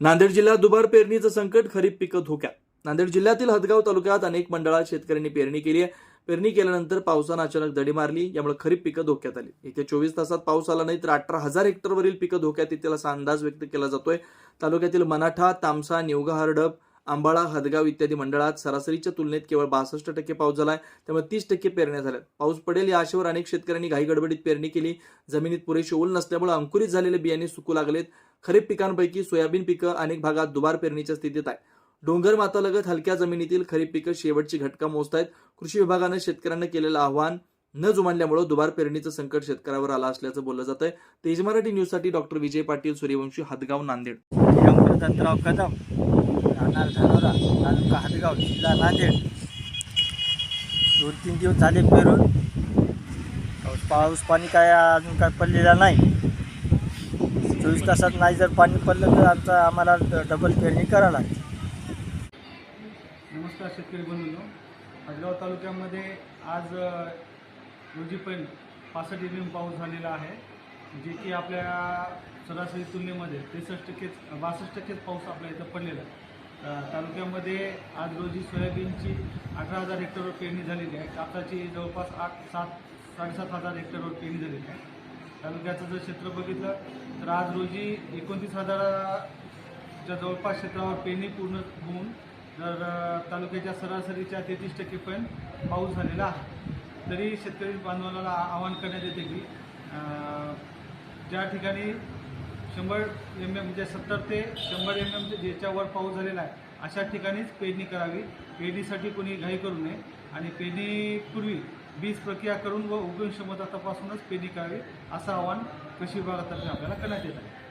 नांदेड जिल्ह्यात दुबार पेरणीचं संकट खरीप पिकं धोक्यात. नांदेड जिल्ह्यातील हदगाव तालुक्यात अनेक मंडळात शेतकऱ्यांनी पेरणी केली आहे. पेरणी केल्यानंतर पावसानं अचानक दडी मारली यामुळे खरीप पिकं धोक्यात आली. येत्या चोवीस तासात पाऊस आला नाही तर अठरा हजार हेक्टरवरील पिकं धोक्यात येतील असा अंदाज व्यक्त केला जातोय. तालुक्यातील मनाठा तामसा निवगा हरडप आंबाळा हदगाव इत्यादी मंडळात सरासरीच्या तुलनेत केवळ बासष्ट टक्के पाऊस झाला आहे त्यामुळे तीस टक्के पेरण्या झाल्या पाऊस पडेल या आशेवर अनेक शेतकऱ्यांनी घाई गडबडीत पेरणी केली. जमिनीत पुरेशी ओल नसल्यामुळे अंकुरित झालेले बियाणे सुकू लागलेत. खरीप पिकांपैकी सोयाबीन पिकं अनेक भागात दुबार पेरणीच्या स्थितीत आहे डोंगर मातालगत हलक्या जमिनीतील खरीप पिकं शेवटची घटका मोजतायत. कृषी विभागानं शेतकऱ्यांना केलेलं आव्हान न जुमानल्यामुळे दुबार पेरणीचं संकट शेतकऱ्यावर आलं असल्याचं बोललं जात आहे तेज मराठी न्यूजसाठी डॉक्टर विजय पाटील सूर्यवंशी हदगाव नांदेड. दत्तराव कदम राहणार धानोरा तालुका हदगाव जिल्हा नांदेड. दोन तीन दिवस झाले पेरून. पाऊस पाऊस पाणी काय अजून काय पडलेला नाही. चोवीस तासात नाही जर पाणी पडलं तर आमचा आम्हाला डबल पेरणी करावं लागते. नमस्कार शेतकरी बंधूंनो. हदगाव तालुक्यामध्ये आज रोजी पण पासष्ट इंच पाऊस झालेला आहे. जे की आपल्या सरासरी तुलनेमध्ये त्रेसष्ट टक्केच बासष्ट टक्केच पाऊस आपल्या इथं पडलेला आहे. तालुक्यामध्ये आज रोजी सोयाबीनची अठरा हजार हेक्टरवर पेरणी झालेली आहे. कापसाची जवळपास आठ सात साडेसात हजार हेक्टरवर पेरणी झालेली आहे. तालुक्याचं जर क्षेत्र बघितलं तर आज रोजी एकोणतीस हजाराच्या जवळपास क्षेत्रावर पेरणी पूर्ण होऊन जर तालुक्याच्या सरासरीच्या तेहतीस टक्केपर्यंत पाऊस झालेला आहे. तरी शेतकरी बांधवाला आवाहन करण्यात येते की ज्या ठिकाणी शंभर एम एम म्हणजे सत्तर ते शंभर एम एम ज्याच्यावर पाऊस झालेला आहे अशा ठिकाणीच पेरणी करावी. पेरणीसाठी कोणी घाई करू नये. आणि पेरणीपूर्वी बीज प्रक्रिया करून व उगवण क्षमता तपासूनच पेरणी करावी असं आवाहन कृषी विभागातर्फे आपल्याला करण्यात येत आहे.